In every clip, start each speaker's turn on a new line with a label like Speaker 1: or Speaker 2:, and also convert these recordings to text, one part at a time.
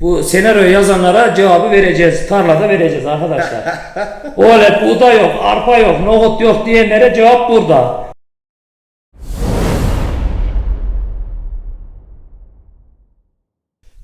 Speaker 1: Bu senaryoyu yazanlara cevabı vereceğiz. Tarlada vereceğiz arkadaşlar. Öyle buğday yok, arpa yok, nohut yok diyenlere cevap burada.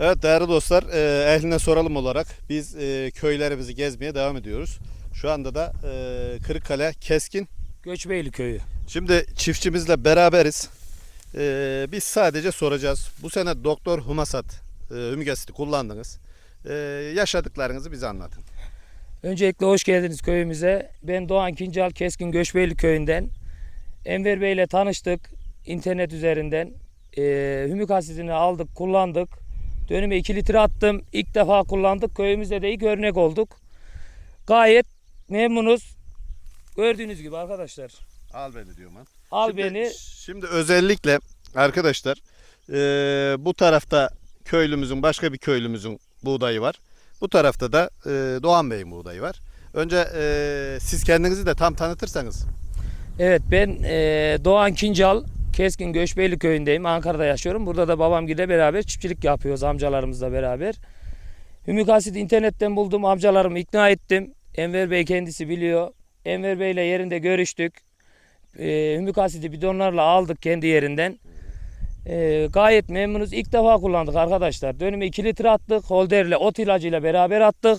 Speaker 2: Evet değerli dostlar, e, ehline soralım olarak biz e, köylerimizi gezmeye devam ediyoruz. Şu anda da e, Kırıkkale, Keskin.
Speaker 1: Göçbeyli köyü.
Speaker 2: Şimdi çiftçimizle beraberiz. E, biz sadece soracağız. Bu sene Doktor Humasat, e, Hümik asidi kullandınız. E, yaşadıklarınızı bize anlatın.
Speaker 1: Öncelikle hoş geldiniz köyümüze. Ben Doğan Kincal Keskin Göçbeyli köyünden. Enver Bey ile tanıştık internet üzerinden. Ee, hümük asidini aldık, kullandık. Dönüme 2 litre attım. İlk defa kullandık. Köyümüzde de ilk örnek olduk. Gayet memnunuz. Gördüğünüz gibi arkadaşlar.
Speaker 2: Al beni diyor man.
Speaker 1: Al
Speaker 2: Şimdi-
Speaker 1: beni.
Speaker 2: Şimdi özellikle arkadaşlar e, bu tarafta köylümüzün başka bir köylümüzün buğdayı var. Bu tarafta da e, Doğan Bey'in buğdayı var. Önce e, siz kendinizi de tam tanıtırsanız.
Speaker 1: Evet ben eee, Doğan Kincal Keskin Göçbeyli köyündeyim. Ankara'da yaşıyorum. Burada da babam ile beraber çiftçilik yapıyoruz amcalarımızla beraber. Hümük asit internetten buldum. Amcalarımı ikna ettim. Enver Bey kendisi biliyor. Enver Bey ile yerinde görüştük. Hümük asidi bidonlarla aldık kendi yerinden. Eee, gayet memnunuz. İlk defa kullandık arkadaşlar. Dönüme 2 litre attık. Holderle ot ilacıyla beraber attık.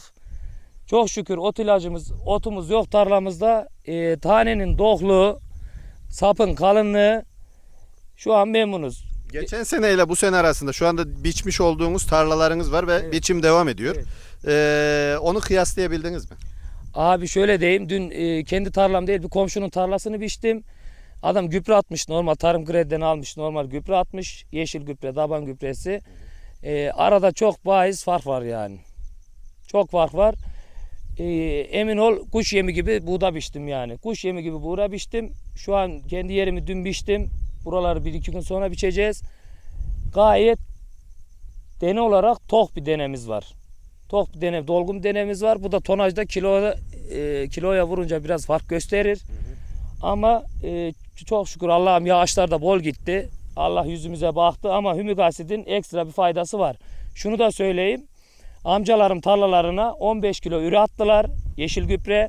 Speaker 1: Çok şükür ot ilacımız, otumuz yok tarlamızda. Ee, tanenin dokluğu, sapın kalınlığı şu an memnunuz.
Speaker 2: Geçen seneyle bu sene arasında şu anda biçmiş olduğunuz tarlalarınız var ve
Speaker 1: Evet.
Speaker 2: biçim devam ediyor.
Speaker 1: Evet.
Speaker 2: E, onu kıyaslayabildiniz mi?
Speaker 1: Abi şöyle diyeyim, dün e, kendi tarlam değil bir komşunun tarlasını biçtim. Adam gübre atmış normal tarım krediden almış normal gübre atmış. Yeşil gübre, taban gübresi. Ee, arada çok bariz fark var yani. Çok fark var. Ee, emin ol kuş yemi gibi buğda biçtim yani. Kuş yemi gibi buğda biçtim. Şu an kendi yerimi dün biçtim. Buraları bir iki gün sonra biçeceğiz. Gayet dene olarak tok bir denemiz var. Tok bir dene, dolgun bir denemiz var. Bu da tonajda kiloya, e, kiloya vurunca biraz fark gösterir. Ama e, çok şükür Allah'ım yağışlar da bol gitti. Allah yüzümüze baktı ama hümük asidin ekstra bir faydası var. Şunu da söyleyeyim. Amcalarım tarlalarına 15 kilo üre attılar. Yeşil gübre.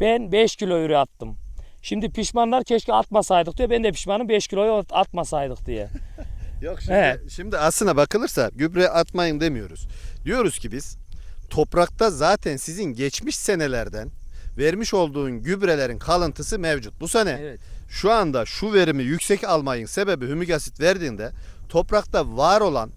Speaker 1: Ben 5 kilo üre attım. Şimdi pişmanlar keşke atmasaydık diyor. Ben de pişmanım 5 kiloyu atmasaydık diye.
Speaker 2: Yok şimdi,
Speaker 1: Evet.
Speaker 2: şimdi aslına bakılırsa gübre atmayın demiyoruz. Diyoruz ki biz toprakta zaten sizin geçmiş senelerden vermiş olduğun gübrelerin kalıntısı mevcut. Bu sene
Speaker 1: Evet.
Speaker 2: şu anda şu verimi yüksek almayın sebebi hümik asit verdiğinde toprakta var olan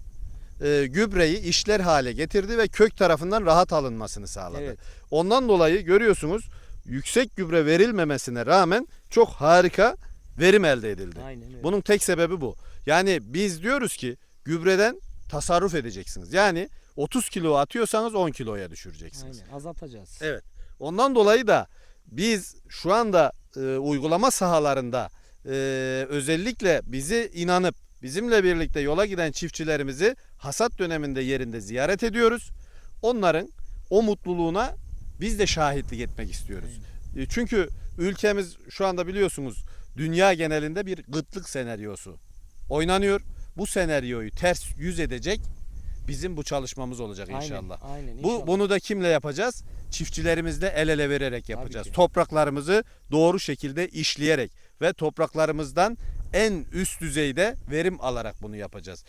Speaker 2: e, gübreyi işler hale getirdi ve kök tarafından rahat alınmasını sağladı.
Speaker 1: Evet.
Speaker 2: Ondan dolayı görüyorsunuz yüksek gübre verilmemesine rağmen çok harika verim elde edildi.
Speaker 1: Aynen öyle.
Speaker 2: Bunun tek sebebi bu. Yani biz diyoruz ki gübreden tasarruf edeceksiniz. Yani 30 kilo atıyorsanız 10 kiloya düşüreceksiniz.
Speaker 1: Aynen azaltacağız.
Speaker 2: Evet. Ondan dolayı da biz şu anda e, uygulama sahalarında e, özellikle bizi inanıp bizimle birlikte yola giden çiftçilerimizi hasat döneminde yerinde ziyaret ediyoruz. Onların o mutluluğuna biz de şahitlik etmek istiyoruz. E, Çünkü ülkemiz şu anda biliyorsunuz dünya genelinde bir gıtlık senaryosu oynanıyor. Bu senaryoyu ters yüz edecek bizim bu çalışmamız olacak inşallah.
Speaker 1: Aynen, aynen
Speaker 2: Bu
Speaker 1: inşallah.
Speaker 2: bunu da kimle yapacağız? Çiftçilerimizle el ele vererek yapacağız. Topraklarımızı doğru şekilde işleyerek ve topraklarımızdan en üst düzeyde verim alarak bunu yapacağız.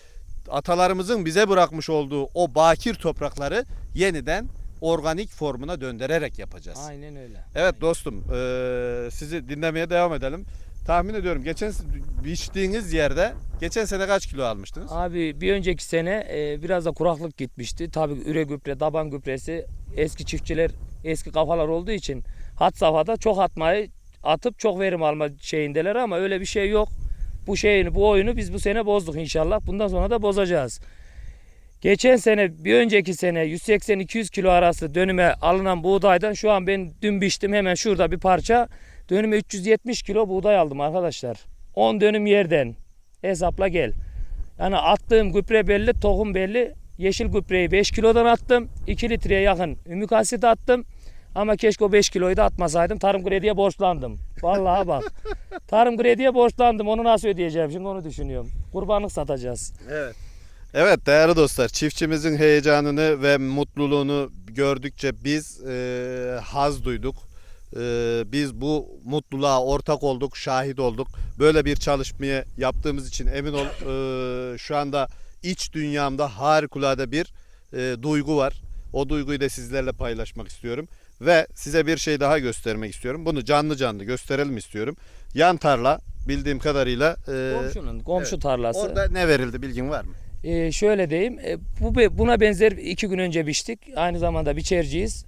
Speaker 2: Atalarımızın bize bırakmış olduğu o bakir toprakları yeniden organik formuna döndürerek yapacağız.
Speaker 1: Aynen öyle.
Speaker 2: Evet dostum, eee, sizi dinlemeye devam edelim. Tahmin ediyorum geçen biçtiğiniz yerde geçen sene kaç kilo almıştınız?
Speaker 1: Abi bir önceki sene e, biraz da kuraklık gitmişti. Tabii üre gübre, taban gübresi eski çiftçiler eski kafalar olduğu için hat safhada çok atmayı atıp çok verim alma şeyindeler ama öyle bir şey yok. Bu şeyini, bu oyunu biz bu sene bozduk inşallah. Bundan sonra da bozacağız. Geçen sene, bir önceki sene 180-200 kilo arası dönüme alınan buğdaydan şu an ben dün biçtim hemen şurada bir parça. Dönüme 370 kilo buğday aldım arkadaşlar. 10 dönüm yerden. Hesapla gel. Yani attığım gübre belli, tohum belli. Yeşil gübreyi 5 kilodan attım. 2 litreye yakın ümük asit attım. Ama keşke o 5 kiloyu da atmasaydım. Tarım krediye borçlandım. Vallahi bak. Tarım krediye borçlandım. Onu nasıl ödeyeceğim? Şimdi onu düşünüyorum. Kurbanlık satacağız.
Speaker 2: Evet. Evet değerli dostlar çiftçimizin heyecanını ve mutluluğunu gördükçe biz e, haz duyduk. E, biz bu mutluluğa ortak olduk, şahit olduk. Böyle bir çalışmayı yaptığımız için emin ol e, şu anda iç dünyamda harikulade bir e, duygu var. O duyguyu da sizlerle paylaşmak istiyorum. Ve size bir şey daha göstermek istiyorum. Bunu canlı canlı gösterelim istiyorum. Yan tarla bildiğim kadarıyla e,
Speaker 1: Komşunun, komşu
Speaker 2: evet.
Speaker 1: tarlası.
Speaker 2: orada ne verildi bilgin var mı?
Speaker 1: Ee, şöyle diyeyim, e, bu buna benzer iki gün önce biçtik. Aynı zamanda biçerciyiz.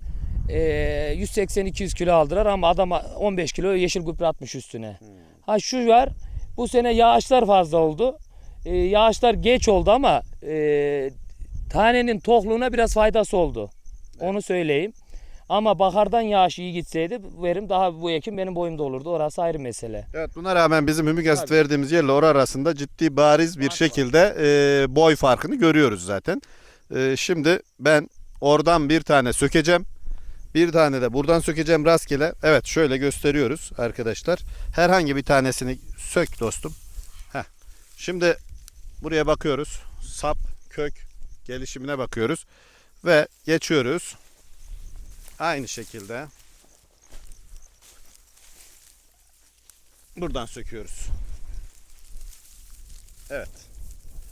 Speaker 1: Ee, 180-200 kilo aldılar ama adam 15 kilo yeşil gübre atmış üstüne. Ha şu var, bu sene yağışlar fazla oldu. Ee, yağışlar geç oldu ama e, tanenin tokluğuna biraz faydası oldu. Onu söyleyeyim. Ama bahardan yağış iyi gitseydi verim daha bu ekim benim boyumda olurdu. Orası ayrı mesele.
Speaker 2: Evet buna rağmen bizim hümik asit
Speaker 1: Tabii.
Speaker 2: verdiğimiz yerle or arasında ciddi bariz bir
Speaker 1: Fark
Speaker 2: şekilde e, boy farkını görüyoruz zaten. E, şimdi ben oradan bir tane sökeceğim. Bir tane de buradan sökeceğim rastgele. Evet şöyle gösteriyoruz arkadaşlar. Herhangi bir tanesini sök dostum. Heh. Şimdi buraya bakıyoruz. Sap, kök gelişimine bakıyoruz. Ve geçiyoruz. Aynı şekilde. Buradan söküyoruz. Evet.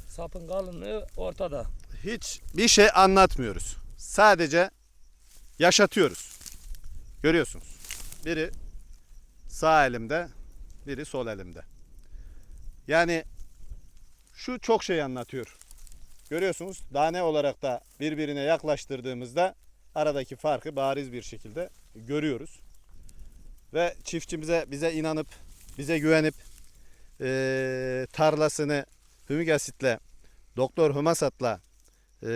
Speaker 1: Sapın kalınlığı ortada.
Speaker 2: Hiç bir şey anlatmıyoruz. Sadece yaşatıyoruz. Görüyorsunuz. Biri sağ elimde, biri sol elimde. Yani şu çok şey anlatıyor. Görüyorsunuz tane olarak da birbirine yaklaştırdığımızda aradaki farkı bariz bir şekilde görüyoruz. Ve çiftçimize bize inanıp bize güvenip eee, tarlasını hümik asitle Doktor Hümasat'la eee,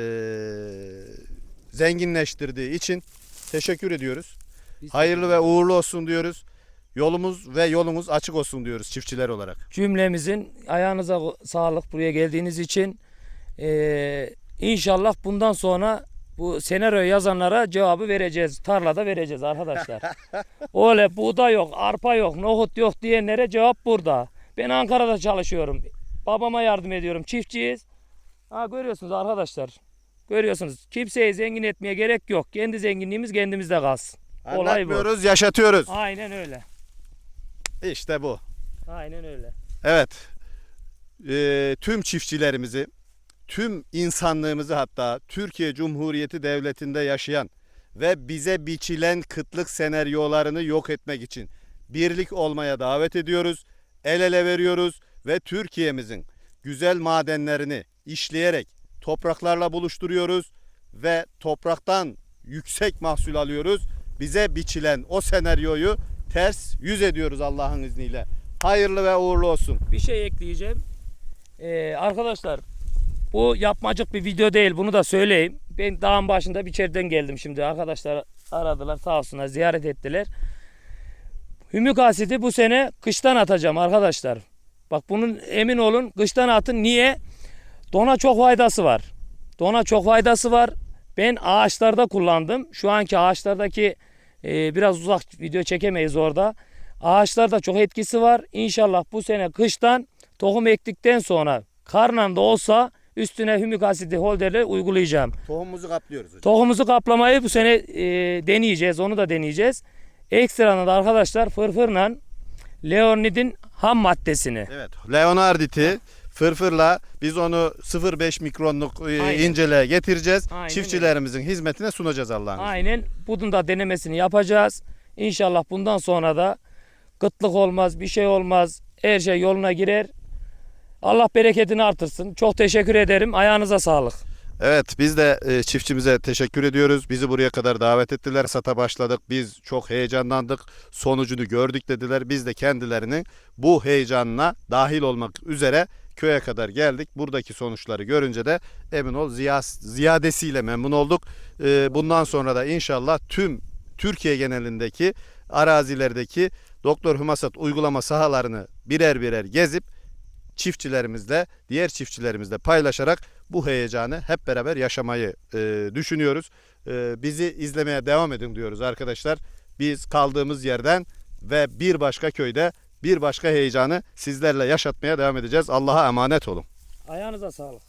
Speaker 2: zenginleştirdiği için teşekkür ediyoruz.
Speaker 1: Biz
Speaker 2: Hayırlı ve uğurlu olsun diyoruz. Yolumuz ve yolumuz açık olsun diyoruz çiftçiler olarak.
Speaker 1: cümlemizin ayağınıza sağlık buraya geldiğiniz için. Ee, inşallah bundan sonra bu senaryo yazanlara cevabı vereceğiz. Tarlada vereceğiz arkadaşlar. Öyle buğday yok, arpa yok, nohut yok diyenlere cevap burada. Ben Ankara'da çalışıyorum. Babama yardım ediyorum. Çiftçiyiz. Ha görüyorsunuz arkadaşlar. Görüyorsunuz. Kimseyi zengin etmeye gerek yok. Kendi zenginliğimiz kendimizde kalsın. Olay bu.
Speaker 2: Anlatmıyoruz, yaşatıyoruz.
Speaker 1: Aynen öyle.
Speaker 2: İşte bu.
Speaker 1: Aynen öyle.
Speaker 2: Evet. Eee, tüm çiftçilerimizi, tüm insanlığımızı hatta Türkiye Cumhuriyeti Devleti'nde yaşayan ve bize biçilen kıtlık senaryolarını yok etmek için birlik olmaya davet ediyoruz. El ele veriyoruz ve Türkiye'mizin güzel madenlerini işleyerek topraklarla buluşturuyoruz ve topraktan yüksek mahsul alıyoruz. Bize biçilen o senaryoyu ters yüz ediyoruz Allah'ın izniyle. Hayırlı ve uğurlu olsun.
Speaker 1: Bir şey ekleyeceğim. Ee, arkadaşlar bu yapmacık bir video değil bunu da söyleyeyim. Ben dağın başında bir içeriden geldim şimdi. Arkadaşlar aradılar sağ olsunlar ziyaret ettiler. Hümük asidi bu sene kıştan atacağım arkadaşlar. Bak bunun emin olun kıştan atın. Niye? Dona çok faydası var. Dona çok faydası var. Ben ağaçlarda kullandım. Şu anki ağaçlardaki e, biraz uzak video çekemeyiz orada. Ağaçlarda çok etkisi var. İnşallah bu sene kıştan tohum ektikten sonra karnan da olsa üstüne hümük asidi holderle uygulayacağım.
Speaker 2: Tohumumuzu kaplıyoruz hocam.
Speaker 1: Tohumuzu kaplamayı bu sene e, deneyeceğiz. Onu da deneyeceğiz. Ekstradan da arkadaşlar fırfırla Leonid'in ham maddesini
Speaker 2: Evet. Leonardit'i fırfırla biz onu 0.5 mikronluk e,
Speaker 1: Aynen.
Speaker 2: incele getireceğiz.
Speaker 1: Aynen
Speaker 2: Çiftçilerimizin hizmetine sunacağız Allah'ın.
Speaker 1: Aynen. Bunun da denemesini yapacağız. İnşallah bundan sonra da kıtlık olmaz, bir şey olmaz. Her şey yoluna girer. Allah bereketini artırsın. Çok teşekkür ederim. Ayağınıza sağlık.
Speaker 2: Evet biz de e, çiftçimize teşekkür ediyoruz. Bizi buraya kadar davet ettiler. Sata başladık. Biz çok heyecanlandık. Sonucunu gördük dediler. Biz de kendilerinin bu heyecanına dahil olmak üzere köye kadar geldik. Buradaki sonuçları görünce de emin ol ziya, ziyadesiyle memnun olduk. E, bundan sonra da inşallah tüm Türkiye genelindeki arazilerdeki Doktor Hümasat uygulama sahalarını birer birer gezip çiftçilerimizle, diğer çiftçilerimizle paylaşarak bu heyecanı hep beraber yaşamayı e, düşünüyoruz. E, bizi izlemeye devam edin diyoruz arkadaşlar. Biz kaldığımız yerden ve bir başka köyde bir başka heyecanı sizlerle yaşatmaya devam edeceğiz. Allah'a emanet olun.
Speaker 1: Ayağınıza sağlık.